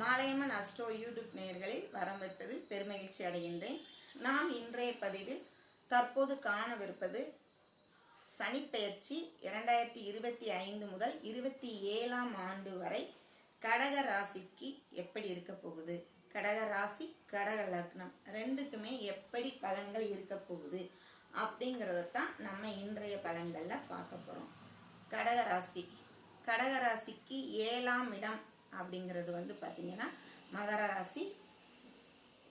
Malaiyamman astro YouTube நேயர்களில் வரவேற்பதில் பெருமகிழ்ச்சி அடைகின்றேன். நாம் இன்றைய பதிவில் தற்போது காணவிருப்பது சனிப்பெயர்ச்சி இரண்டாயிரத்தி இருபத்தி ஐந்து முதல் இருபத்தி ஏழாம் ஆண்டு வரை கடக ராசிக்கு எப்படி இருக்க போகுது? கடக ராசி கடக லக்னம் ரெண்டுக்குமே எப்படி பலன்கள் இருக்க போகுது அப்படிங்கிறதான் நம்ம இன்றைய பலன்களில் பார்க்க போகிறோம் கடக ராசி. கடக ராசிக்கு ஏழாம் இடம் அப்படிங்கிறது வந்து பார்த்தீங்கன்னா மகர ராசி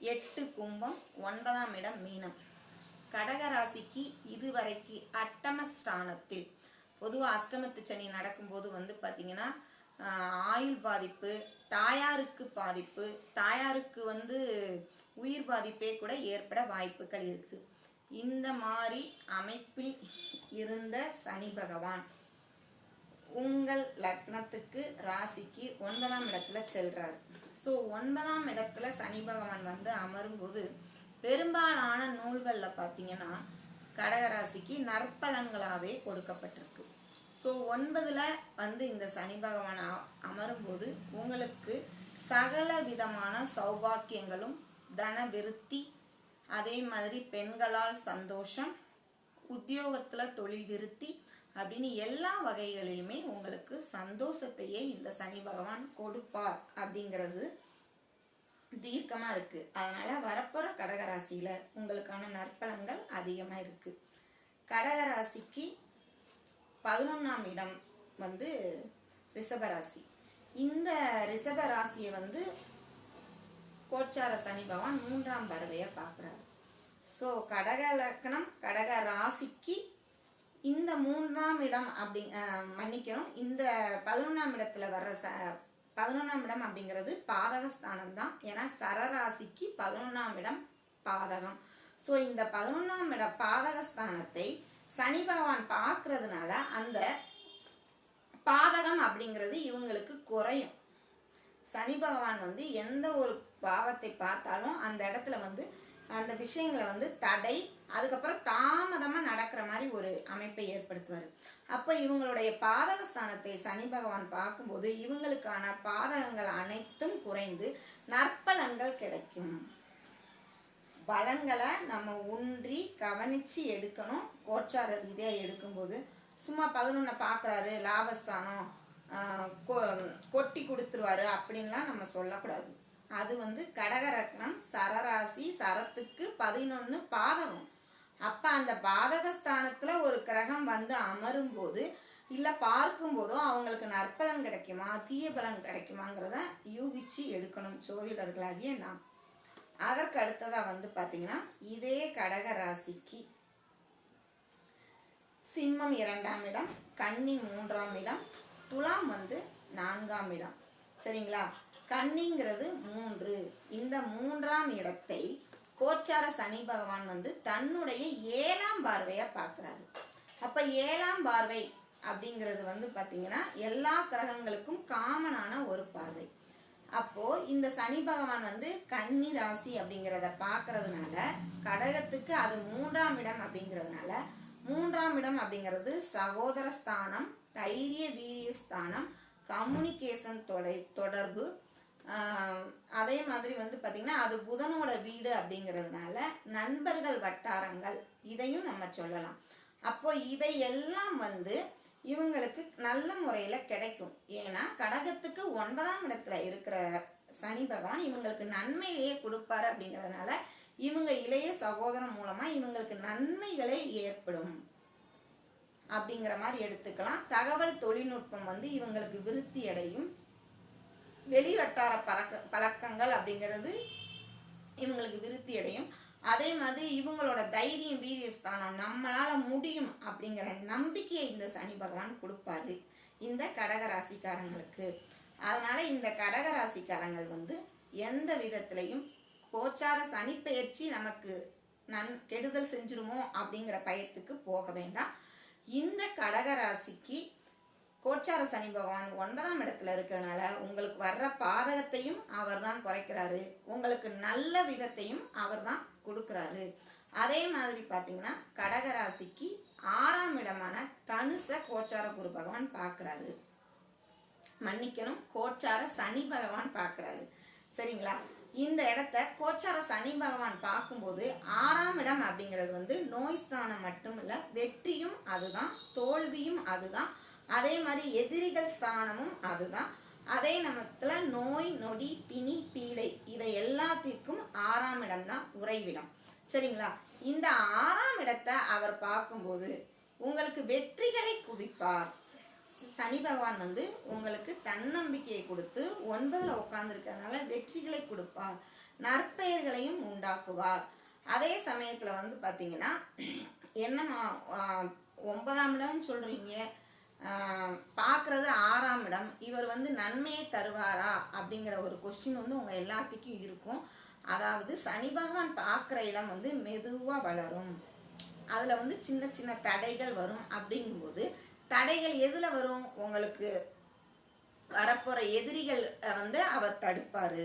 எட்டு கும்பம் ஒன்பதாம் இடம் மீனம். கடக ராசிக்கு இதுவரைக்கு அட்டம ஸ்தானத்தில் பொதுவாக அஷ்டமத்து சனி நடக்கும்போது வந்து பார்த்தீங்கன்னா ஆயுள் பாதிப்பு தாயாருக்கு பாதிப்பு தாயாருக்கு வந்து உயிர் பாதிப்பே கூட ஏற்பட வாய்ப்புகள் இருக்குது இந்த மாதிரி அமைப்பில் இருந்த சனி பகவான் உங்கள் லக்னத்துக்கு ராசிக்கு ஒன்பதாம் இடத்துல செல்றார். ஸோ ஒன்பதாம் இடத்துல சனி பகவான் வந்து அமரும்போது பெரும்பாலான நூல்களில் பார்த்தீங்கன்னா கடகராசிக்கு நற்பலன்களாகவே கொடுக்கப்பட்டிருக்கு. ஸோ ஒன்பதில் வந்து இந்த சனி பகவான் அமரும்போது உங்களுக்கு சகல விதமான சௌபாக்கியங்களும் தன விருத்தி அதே மாதிரி பெண்களால் சந்தோஷம் உத்தியோகத்தில் தொழில் விருத்தி அப்படின்னு எல்லா வகைகளிலுமே உங்களுக்கு சந்தோஷத்தையே இந்த சனி பகவான் கொடுப்பார் அப்படிங்கிறது தீர்க்கமாக இருக்குது அதனால் வரப்போகிற கடகராசியில் உங்களுக்கான நற்பலன்கள் அதிகமாக இருக்குது கடகராசிக்கு பதினொன்றாம் இடம் வந்து ரிஷபராசி. இந்த ரிஷபராசியை வந்து கோச்சார சனி பகவான் மூன்றாம் பறவையை பார்க்குறாரு. ஸோ கடக லக்னம் கடக ராசிக்கு இந்த மூன்றாம் இடம் அப்படி மன்னிக்கிறோம் இந்த பதினொன்றாம் இடத்துல வர்ற ச பதினொன்றாம் இடம் அப்படிங்கிறது பாதகஸ்தானம் தான். ஏன்னா சரராசிக்கு பதினொன்றாம் இடம் பாதகம். ஸோ இந்த பதினொன்றாம் இட பாதகஸ்தானத்தை சனி பகவான் பார்க்கறதுனால அந்த பாதகம் அப்படிங்கிறது இவங்களுக்கு குறையும். சனி பகவான் வந்து எந்த ஒரு பாவத்தை பார்த்தாலும் அந்த இடத்துல வந்து அந்த விஷயங்களை வந்து தடை அதுக்கப்புறம் தாமதமாக நடக்கிற மாதிரி ஒரு அமைப்பை ஏற்படுத்துவார். அப்போ இவங்களுடைய பாதக ஸ்தானத்தை சனி பகவான் பார்க்கும்போது இவங்களுக்கான பாதகங்கள் அனைத்தும் குறைந்து நற்பலன்கள் கிடைக்கும். பலன்களை நம்ம உன்றி கவனித்து எடுக்கணும். கோச்சார ரீதியாக எடுக்கும்போது சும்மா பதினொன்றை பார்க்குறாரு லாபஸ்தானம் கொ- கொட்டி கொடுத்துருவாரு அப்படின்லாம் நம்ம சொல்லக்கூடாது. அது வந்து கடகரத்னம் சரராசி சரத்துக்கு பதினொன்று பாதகம். அப்போ அந்த பாதகஸ்தானத்தில் ஒரு கிரகம் வந்து அமரும்போது இல்லை பார்க்கும்போதோ அவங்களுக்கு நற்பலன் கிடைக்குமா தீய பலன் கிடைக்குமாங்கிறத யூகிச்சு எடுக்கணும் ஜோதிடர்களாகிய நாம். அதற்கு அடுத்ததாக வந்து பார்த்தீங்கன்னா இதே கடக ராசிக்கு சிம்மம் இரண்டாம் இடம் கன்னி மூன்றாம் இடம் துலாம் வந்து நான்காம் இடம். சரிங்களா? கன்னிங்கிறது மூன்று. இந்த மூன்றாம் இடத்தை கோச்சார சனி பகவான் வந்து தன்னுடைய ஏழாம் பார்வையா பார்க்குறாரு. அப்போ ஏழாம் பார்வை அப்படிங்கிறது வந்து பார்த்திங்கன்னா எல்லா கிரகங்களுக்கும் காமனான ஒரு பார்வை. அப்போ இந்த சனி பகவான் வந்து கன்னி ராசி அப்படிங்கிறத பார்க்கறதுனால கடகத்துக்கு அது மூன்றாம் இடம் அப்படிங்கிறதுனால மூன்றாம் இடம் அப்படிங்கிறது சகோதர ஸ்தானம் தைரிய வீரிய ஸ்தானம் கம்யூனிகேஷன் தொடை தொடர்பு அதே மாதிரி வந்து பார்த்திங்கன்னா அது புதனோட வீடு அப்படிங்கிறதுனால நண்பர்கள் வட்டாரங்கள் இதையும் நம்ம சொல்லலாம். அப்போ இவை எல்லாம் வந்து இவங்களுக்கு நல்ல முறையில் கிடைக்கும். ஏன்னா கடகத்துக்கு ஒன்பதாம் இடத்துல இருக்கிற சனி பகவான் இவங்களுக்கு நன்மையிலேயே கொடுப்பாரு அப்படிங்கிறதுனால இவங்க இளைய சகோதரன் மூலமாக இவங்களுக்கு நன்மைகளே ஏற்படும். அப்படிங்கிற மாதிரி எடுத்துக்கலாம். தகவல் தொழில்நுட்பம் வந்து இவங்களுக்கு விருத்தி அடையும். வெளி வட்டார பழக்க பழக்கங்கள் அப்படிங்கிறது இவங்களுக்கு விருத்தி அடையும். அதே மாதிரி இவங்களோட தைரியம் வீரியஸ்தானம் நம்மளால முடியும் அப்படிங்கிற நம்பிக்கையை இந்த சனி பகவான் கொடுப்பாரு. இந்த கடக ராசிக்காரங்களுக்கு அதனால இந்த கடக ராசிக்காரங்கள் வந்து எந்த விதத்திலையும் கோச்சார சனி பெயர்ச்சி நமக்கு நன் கெடுதல் செஞ்சிருமோ அப்படிங்கிற பயத்துக்கு போக வேண்டாம். இந்த கடக ராசிக்கு கோச்சார சனி பகவான் ஒன்பதாம் இடத்துல இருக்கிறதுனால உங்களுக்கு வர்ற பாதகத்தையும் அவர் தான் குறைக்கிறாரு. உங்களுக்கு நல்ல விதத்தையும் அவர் தான் கொடுக்குறாரு. அதே மாதிரி பார்த்தீங்கன்னா கடகராசிக்கு ஆறாம் இடமான தனுச கோச்சார குரு பகவான் பார்க்குறாரு மன்னிக்கணும் கோச்சார சனி பகவான் பார்க்குறாரு சரிங்களா? இந்த இடத்த கோச்சார சனி பகவான் பார்க்கும்போது ஆறாம் இடம் அப்படிங்கிறது வந்து நோய் ஸ்தானம் மட்டும் இல்லை வெற்றியும் அதுதான் தோல்வியும் அதுதான் அதே மாதிரி எதிரிகள் ஸ்தானமும் அதுதான். அதே நமத்துல நோய் நொடி பிணி பீடை இவை எல்லாத்திற்கும் ஆறாம் இடம் தான் உறைவிடம். சரிங்களா? இந்த ஆறாம் இடத்தை அவர் பார்க்கும்போது உங்களுக்கு வெற்றிகளை குவிப்பார். சனி பகவான் வந்து உங்களுக்கு தன்னம்பிக்கையை கொடுத்து ஒன்பதுல உட்கார்ந்துருக்கறதுனால வெற்றிகளை கொடுப்பார். நற்பெயர்களையும் உண்டாக்குவார். அதே சமயத்துல வந்து பாத்தீங்கன்னா என்னம்மா ஒன்பதாம் இடம்னு சொல்றீங்க. பார்க்குறது ஆறாம் இடம். இவர் வந்து நன்மையை தருவாரா அப்படிங்கிற ஒரு கொஸ்டின் வந்து உங்கள் எல்லாத்துக்கும் இருக்கும். அதாவது சனி பகவான் பார்க்குற இடம் வந்து மெதுவாக வளரும். அதில் வந்து சின்ன சின்ன தடைகள் வரும் அப்படிங்கும்போது தடைகள் எதில் வரும்? உங்களுக்கு வரப்போகிற எதிரிகள் வந்து அவர் தடுப்பார்.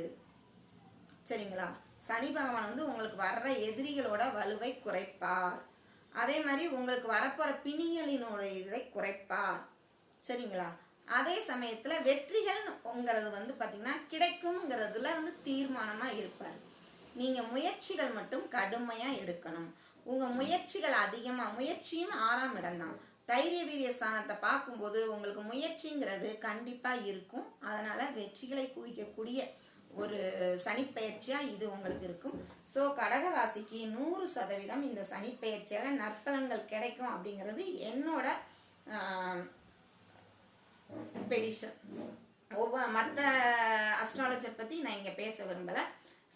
சரிங்களா? சனி பகவான் வந்து உங்களுக்கு வர்ற எதிரிகளோட வலுவை குறைப்பார். அதே மாதிரி உங்களுக்கு வரப்போகிற பிணிகளினோட இதை குறைப்பார். சரிங்களா? அதே சமயத்தில் வெற்றிகள் உங்கிறது வந்து பார்த்திங்கன்னா கிடைக்குங்கிறதுல வந்து தீர்மானமாக இருப்பார். நீங்கள் முயற்சிகள் மட்டும் கடுமையாக எடுக்கணும். உங்கள் முயற்சிகள் அதிகமாக முயற்சியும் ஆறாம் இடம்தான் தைரிய வீரிய ஸ்தானத்தை பார்க்கும்போது உங்களுக்கு முயற்சிங்கிறது கண்டிப்பாக இருக்கும். அதனால் வெற்றிகளை குவிக்கக்கூடிய ஒரு சனிப்பெயர்ச்சியாக இது உங்களுக்கு இருக்கும். ஸோ கடகராசிக்கு நூறு சதவீதம் இந்த சனிப்பெயர்ச்சியால் நற்பலன்கள் கிடைக்கும் அப்படிங்கிறது என்னோட பெடிஷன் ஒவ்வொரு மற்ற அஸ்ட்ராலஜர் பற்றி நான் இங்கே பேச விரும்பலை.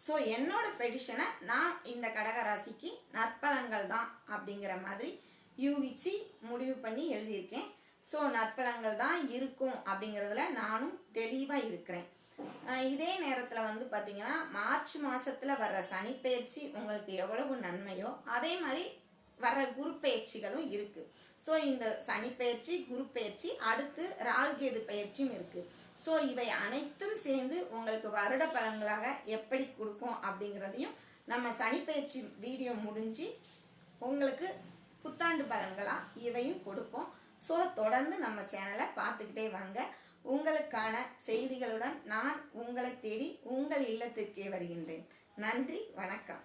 ஸோ என்னோட பெடிஷனை நான் இந்த கடக ராசிக்கு நற்பலன்கள் தான் அப்படிங்கிற மாதிரி யூகிச்சு முடிவு பண்ணி எழுதியிருக்கேன். ஸோ நற்பலன்கள் தான் இருக்கும் அப்படிங்கிறதுல நானும் தெளிவாக இருக்கிறேன். இதே நேரத்தில் வந்து பார்த்தீங்கன்னா மார்ச் மாதத்தில் வர்ற சனிப்பெயர்ச்சி உங்களுக்கு எவ்வளவு நன்மையோ அதே மாதிரி வர்ற குரு பயிற்சிகளும் இருக்குது ஸோ இந்த சனி பயிற்சி குரு பயிற்சி அடுத்து ராகுகேது பயிற்சியும் இருக்குது ஸோ இவை அனைத்தும் சேர்ந்து உங்களுக்கு வருட பலன்களாக எப்படி கொடுக்கும் அப்படிங்கிறதையும் நம்ம சனி பயிற்சி வீடியோ முடிஞ்சு உங்களுக்கு புத்தாண்டு பலன்களாக இவையும் கொடுப்போம். ஸோ தொடர்ந்து நம்ம சேனலை பார்த்துக்கிட்டே வாங்க. உங்களுக்கான செய்திகளுடன் நான் உங்களை தேடி உங்கள் இல்லத்திற்கே வருகின்றேன். நன்றி வணக்கம்.